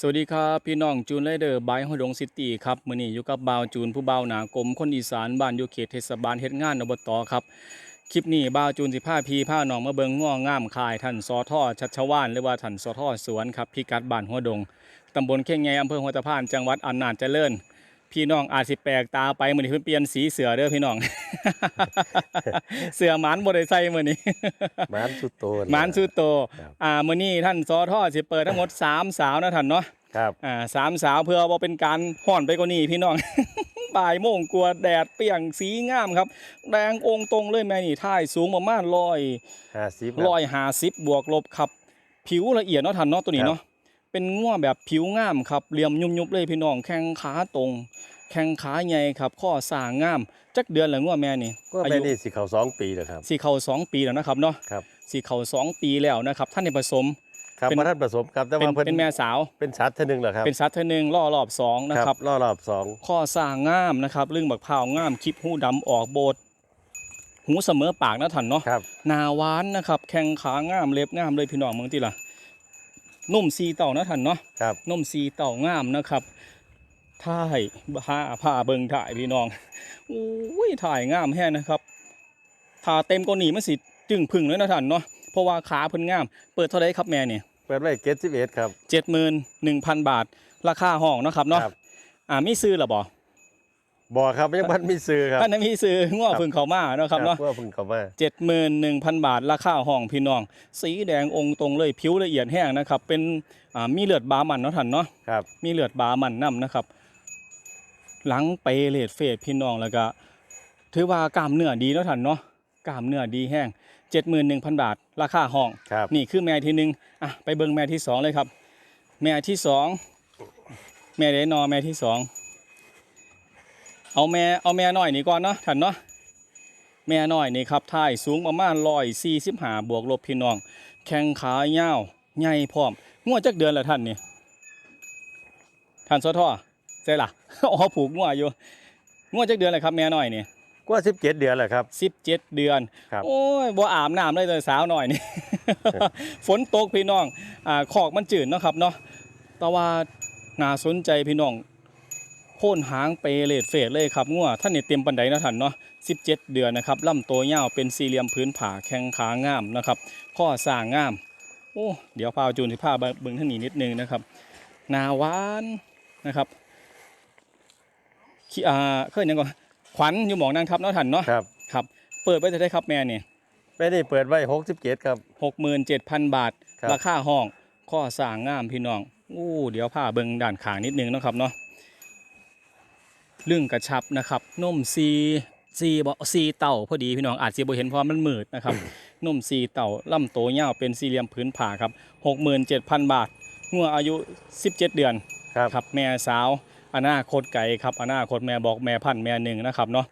สวัสดีครับพี่น้องจูนไรเดอร์บายหอดงซิตี้ครับมื้อนี้อยู่กับบ่าวจูนผู้บ่าวหนากลมคนอีสานบ้านอยู่เขตเทศบาลเฮ็ดงานอบตครับคลิปนี้บ่าวจูนสิพาพี่พาน้องมาเบิ่งง้องามคายท่านสอท่อชัชวานหรือว่าท่านสอท่อสวนครับพิกัดบ้านหัวดงตำบลเข่งไงอำเภอหัวตะพานจังหวัดอำนาจเจริญ พี่น้องอาจสิแปลกตาไปมื้อนี้เพิ่นเปลี่ยนสีเสือเด้อพี่น้อง เสือหมานบ่ได้ใส่มื้อนี้ หมานสุดโตะ หมานสุดโต ครับอ่ามื้อนี้ท่านสอท่อสิเปิดทั้งหมดสามสาวนะท่านเนาะครับ อ่าสามสาวเพื่อว่าเป็นการห่อนไปกว่านี้พี่น้อง บ่ายโมงกลัวแดดเปรี้ยงสีงามครับ แดงองค์ตรงเลยแม่นี่ท่ายสูงประมาณร้อยห้าสิบ ร้อยห้าสิบบวกลบครับ ผิวละเอียดเนาะทันเนาะตัวนี้เนาะ เป็นง่วแบบผิวงามครับเหลี่ยมยุบๆเลยพี่น้องแข้งขาตรง แข้งขาใหญ่ครับ ข้อสร้างงามจักเดือนละง่วแม่นี่ก็อาแม่ยุนี่สิเขาสองปีแล้วครับ สี่เข่าสองปีแล้วนะครับเนาะครับ สี่เข่าสองปีแล้วนะครับท่านในผสม ครับเป็นมาท่านผสมครับแต่เป็นว่าเพิ่นเป็นแม่สาว เป็นชัดเท่านึงเหรอครับเป็นสัตว์เทอหนึ่งล่อรอบสองนะครับรอบรอบสองข้อสร้างงามนะครับเรื่องบักพร้าวงามคลิปหูดำออกโบดหูเสมอปากนะท่านเนาะครับ หนาหวานนะครับ แข้งขางามเล็บงามเลยพี่น้องเมืองที่ละ นุ่มซีเต่านะท่านเนาะครับนุ่มซีเต่างามนะครับถ่ายผ้าผ้าเบิงถ่ายพี่น้องอุ้ยถ่ายงามแฮ่นะครับถ่าเต็มกว่านี้มันสิจึงพึ่งเลยนะท่านเนาะเพราะว่าขาเพิ่นงาม เปิดเท่าไรครับแม่เนี่ยเปิดไว้เกตสิบเอ็ดครับเจ็ดหมื่นหนึ่งพันบาท ราคาห้องเนาะครับเนาะครับอ่ามีซื้อหรอบ่บอ กครับยังพันมีซื้อครับท่านนั้นมีซื้อง้อพึ่งเขามาเนาะครับเนาะว่าเพิ่งเข้ามาเจ็ดหมื่นหนึ่งพันบาทราคาห้องพี่น้อง สีแดงองค์ตรงเลยผิวละเอียดแห้งนะครับ เป็นอ่ามีเลือดบามันเนาะท่านเนาะครับมีเลือดบามันนํนะครับ หลังเปเลดเฟดพี่น้องแล้วก็ ถือว่ากล้ามเนื้อดีเนาะท่านเนาะกล้ามเนื้อดีแห้งเจ็ดหมื่นหนึ่งพันบาท ราคาห้องครับนี่คือแม่ที่หนึ่งอะไปเบิ่งแม่ที่สองเลยครับ แม่ที่สองแม่เดนอแม่ที่สอง เอาแม่เอาแม่น้อยนี่ก่อนเนาะท่านเนาะแม่น้อยนี่ครับท่ายสูงประมาณร้อยสี่สิบห้าบวกลบพี่น้อง แข้งขายาวใหญ่พร้อมงวดจักเดือนละท่านนี่ท่านสทอใช่ล่ะอ๋อผูกงวดอยู่งวดจักเดือนเลยครับแม่น้อยนี่ก็สิบเจ็ดเดือนแหละครับสิบเจ็ดเดือนครับโอ้ยบ่อาบน้ำเลยแต่สาวหน่อยนี่ฝนตกพี่น้องอ่าขอกมันจืดเนาะครับเนาะแต่ว่าน่าสนใจพี่น้อง โค่นหางเปเลดเฟดเลยครับงัวท่านนี่เต็มปันไดนะท่านเนาะ17 เดือนนะครับลำตัวยาวเป็นสี่เหลี่ยมพื้นผาแข้งขางามนะครับข้อสร้างงามโอ้เดี๋ยวพาจูนที่พาเบิ่งท่างนี้นิดนึงนะครับหนาหวานนะครับขี้อ่าเคยยังก่อนขวัญอยู่หมองนางทับเนาะท่านเนาะครับครับ เปิดไว้จะได้ครับแม่เนี่ยแม่นี่เปิดไว้หกสิบเจ็ดครับหกหมื่นเจ็ดพันบาทครับราคาห้อง ข้อสร้างงามพี่น้องอู้เดี๋ยวผ้าเบิงด่านขางนิดนึงเนาะครับเนาะ เรื่องกระชับนะครับนุ่มซีซีบซีเต่าพอดีพี่น้องอาจจะบ่เห็นเพราะมันมืดนะครับนุ่มซีเต่าลำโตวยาวเป็นสี่เหลี่ยมพื้นผ่าครับหกหมื่นเจ็ดพันบาทงัวอายุสิบเจ็ดเดือนครับครับแม่สาวอนาคตไก่ครับอนาคตแม่บอกแม่พันธุ์แม่หนึ่งนะครับเนาะ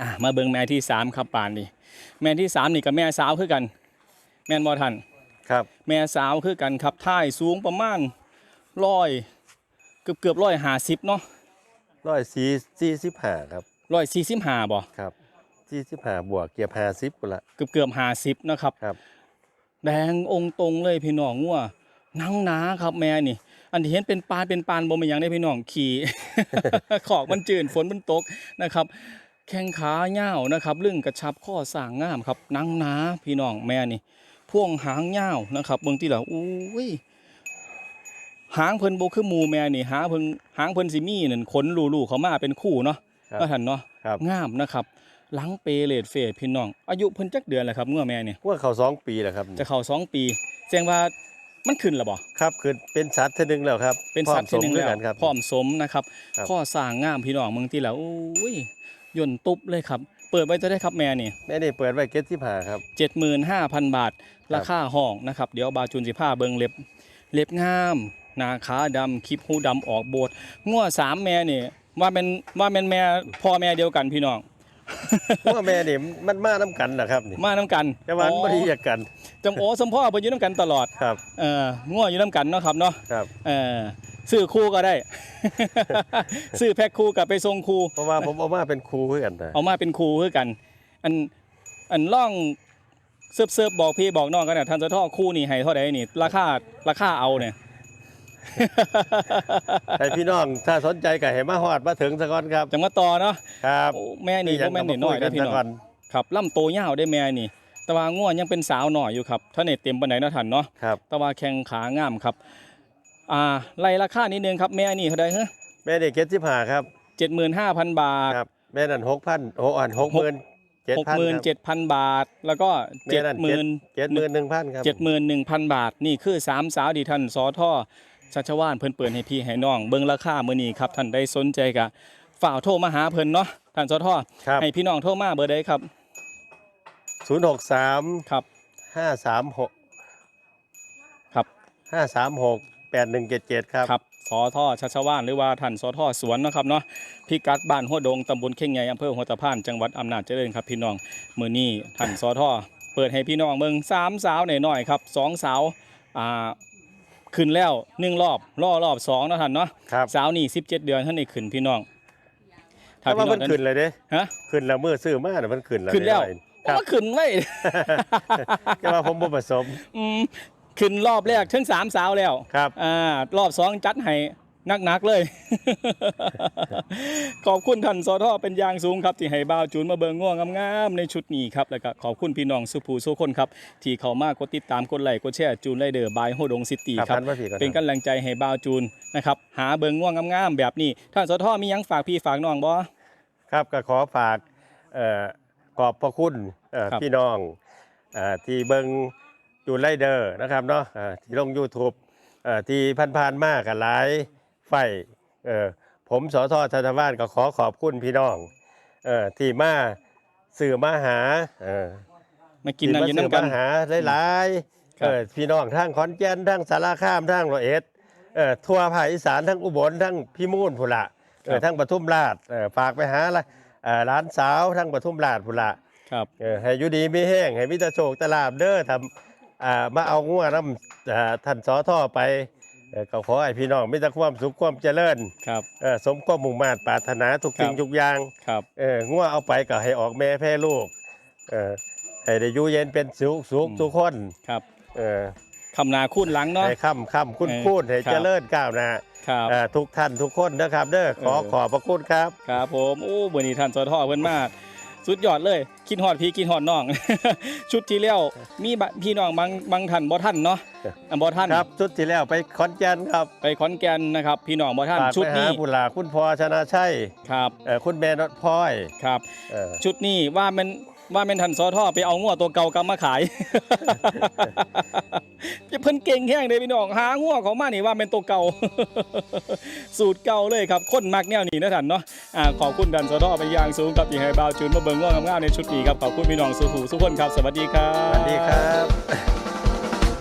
อะมาเบิ่งแม่ที่สามครับป่านนี่แม่ที่สามนี่กับแม่สาวคือกัน แม่นบ่ทันครับ แม่สาวคือกันครับท่ายสูงประมาณร้อยเกือบเกือบร้อยห้าสิบเนาะ ร้อยสี่สี่สิบห้าครับร้อยสี่สิบห้าบ่ครับสี่สิบห้าบวกเกียร์ห้าสิบละเกือบเกือบห้าสิบนะครับครับ แดงองค์ตรงเลยพี่น้องงัวหนังหนาครับแม่นี่ อันที่เห็นเป็นปานเป็นปานบ่เป็นหยังได้พี่น้องขี่ขอกมันจืดฝนมันตกนะครับ แข้งขาเหี่ยวนะครับเรื่องกระชับข้อสร้างงามครับหนังหนาพี่น้องแม่นี่พ่วงหางเหี่ยวนะครับเบิ่งที่ละอุ้ย หางเพิ่นบ่คือหมูแม่นี่หางเพิ่นหางเพิ่นสิมีนั่นขนลูๆเขามาเป็นคู่เนาะครับว่าท่านเนาะครับงามนะครับหลังเปเลดเฟดพี่น้อง อายุเพิ่นจักเดือนแล้วครับงัวแม่นี่ว่าเขาสองปีแล้วครับจะเข้าสองปีแสดงว่ามันขึ้นแล้วบ่ครับคือเป็นชัดเท่านึงแล้วครับ เป็นสัตว์พร้ที่อมหนึ่งสมแล้วด้วยกันครับพร้อมสมนะครับครับ ข้อสร้างงามพี่น้องเมืองที่แล้วอุ้ยย่นตุบเลยครับ เปิดไว้จะได้ครับแม่นี่แม่นี่เปิดไว้เกตสิบห้าครับเจ็ดหมื่นห้าพันบาท ราคาห้องนะครับ เดี๋ยวบาจูนสิผ้าเบิงเล็บ เล็บงามห นาขาดำคลิปหูดำออกโบดงัวสามแม่นี่ว่าเป็นว่าเป็นแม่พ่อแม่เดียวกันพี่น้องว่าแม่นี่มันมาน้ำกันนะครับนี่มาน้ำกันแต่ว่ามันไม่ได้แยกกันจำโอสมพ่อไปอยู่น้ำกันตลอดครับ เอองัวอยู่น้ำกันเนาะครับเนาะครับ เออซื้อคู่ก็ได้ ซื้อแพ็คคู่กับไปส่งคู่เพราะว่าผมเอามาเป็นครูเพื่อนนะเอามาเป็นครูคือกัน อันอันล่องเซิร์ฟเซิร์ฟบอกพี่บอกน้องกันนะท่านจะท่อคู่นี่ให้เท่าไหร่นี่ ราคาราคาเอาเนี่ย แต่พี่น้องถ้าสนใจก็ให้มาฮอดมาถึงซะก่อนครับจังมาต่อเนาะครับโอ้แม่นี่ยับ่แม่นนิดหน่อยกัเด้อพี่น้องซะก่อนครับลำโตยาวได้แม่นี่แต่ว่าง่วยังเป็นสาวหน่อยอยู่ครับถ้าเน็ตเต็มปานไหนเนาะท่านเนาะครับแต่ว่าแข้งขางามครับอ่าไล่ราคานิดนึงครับแม่นี่เท่าใดฮะแม่เด็กเก็ตสิบห้าครับ75,000บาทครับแม่นั่นหกพันหกอันหกหมื่นเจ็ดพันครับ67,000บาท แล้วก็แม่นั่น70,000เจ็ดหมื่นหนึ่งพันครับ71,000บาท นี่คือสามสาวดีท่านสอท่อ ชัชวานเพิ่นเปิดให้พี่ให้น้องเบิ่งราคามื้อนี้ครับท่านได้สนใจกะฝ่ากโทรมาหาเพิ่นเนาะท่านสอท่อครับ ให้พี่น้องโทรมาเบอร์ใดครับศูนย์หกสามครับ ห้าสามหกครับ ห้าสามหกแปดหนึ่งเจ็ดเจ็ดครับ ครับสอท่อชัชวานหรือว่าท่านสอท่อสวนเนาะครับเนาะพิกัดบ้านหัวดงตำบลเข่งใหญ่อำเภอหัวตะพานจังหวัดอำนาจเจริญครับพี่น้องมื้อนี้ท่านสอท่อเปิดให้พี่น้องเบิ่งสามสาวหน่อยๆครับสองสาวอ่า ขึ้นแล้วหนึ่งรอบรอรอบสองเนาะท่านเนาะครับสาวนี่17เดือนท่านนี่ขึ้นพี่น้องถ้าว่ามันขึ้นเลยเด้ฮะขึ้นแล้วเมื่อซื้อมาน่ะมันขึ้นแล้วขึ้นแล้วเด้โอ้มาขึ้นไว้ก็ว่าผมบ่ผสมอืมขึ้นรอบแรกทั้งสามสาวแล้วครับอ่ารอบสองจัดให้ นักๆเลย ขอบคุณท่านสอทอเป็นอย่างสูงครับ ที่ให้บ่าวจูนมาเบิงง่วงงามๆในชุดนี้ครับแล้วก็ขอบคุณพี่น้องสุภูสุคนครับ ที่เข้ามากดติดตามกดไลค์กดแชร์จูนไรเดอร์บายโฮดงซิตี้ครับครับพันว่าพี่ก่อนเป็นกำลังใจให้บ่าวจูนนะครับหาเบิงง่วงงามๆแบบนี้ท่านสอทอมีหยังฝากพี่ฝากน้องบ่ครับก็ขอฝากเอ่อขอบพระคุณเอ่อครับพี่น้องเอ่อที่เบิงจูนไลเดอร์นะครับเนาะเอ่อที่ลง YouTube เอ่อที่ผ่านๆมากกับหลาย ไฟเอ่อผมสอทอธนวานก็ขอขอบคุณพี่น้องเอ่อที่มาสื่อมาหาเอ่อมากินที่นั่งมาอยู่สื่อน้ำกัมานหาหลายๆครับ เอ่อพี่น้องทั้งขอนแก่นทั้งสารคามทั้งร้อยเอ็ดเอ่อทั่วภาคอีสานทั้งอุบลทั้งพิมูลพุนละเอ่อทั้งปทุมราชเอ่อฝากไปหาละเอ่อร้านสาวทั้งปทุมราชพุนละ ครับ เออให้อยู่ดีมีแห้งให้มิตรโชคตลาบเด้อทำอ่ามาเอางัวน้ำอ่าท่านสอท่อไป เอ่อก็ขอให้พี่น้องมีแต่ความสุขความเจริญครับ เอ่อสมความมุ่งมา่ปรารถนาทุกสิ่งครับ ทุกอย่างครับ เอองัวเอาไปก็ให้ออกแม่แพร่ลูกเออให้ได้อยู่เย็นเป็นสุขสุขอืม ทุกคนครับเออคำนาคุ้นหลังเนาะ ให้ค่ำค่ำคุ้นเออคุ้นให้ครับ เจริญก้าวหน้าครับ เอ่อทุกท่านทุกคนนะครับเด้อขอเออ ขอบพระคุณครับ ครับผมโอ้เบอร์นี้ท่านสอทอเพิ่นมา สุดยอดเลยคิดฮอดพี่คิดฮอดน้อง ชุดที่แล้วมีบะพี่น้องบางบางท่านบ่ท่านเนาะอะบ่ท่านครับชุดที่แล้วไปขอนแก่นครับไปขอนแก่นนะครับ พี่น้องบ่ท่านฝากชุดไปหานี้ผู้หลาคุณพ่อชนะชัยครับ เอ่อคุณแม่นดพลอยครับ เออชุดนี้ว่าแมัน ว่าแม่นทันซอทอไปเอางัวตัวเก่ากลับมาขาย เพิ่นเก่งแห้งเลยพี่น้องหางัวของมานี่ว่าเม่นตัวเก่า สูตรเก่าเลยครับคนมักแนวนี้นะท่านเนาะอ่าขอบคุณดันซอทอเป็นอย่างสูงกับที่ให้บ่าวจูนมาเบิ่งงัวงามๆในชุดนี้ครับขอบคุณพี่น้องสุขูสุขคนครับ สวัสดีครับสวัสดีครับ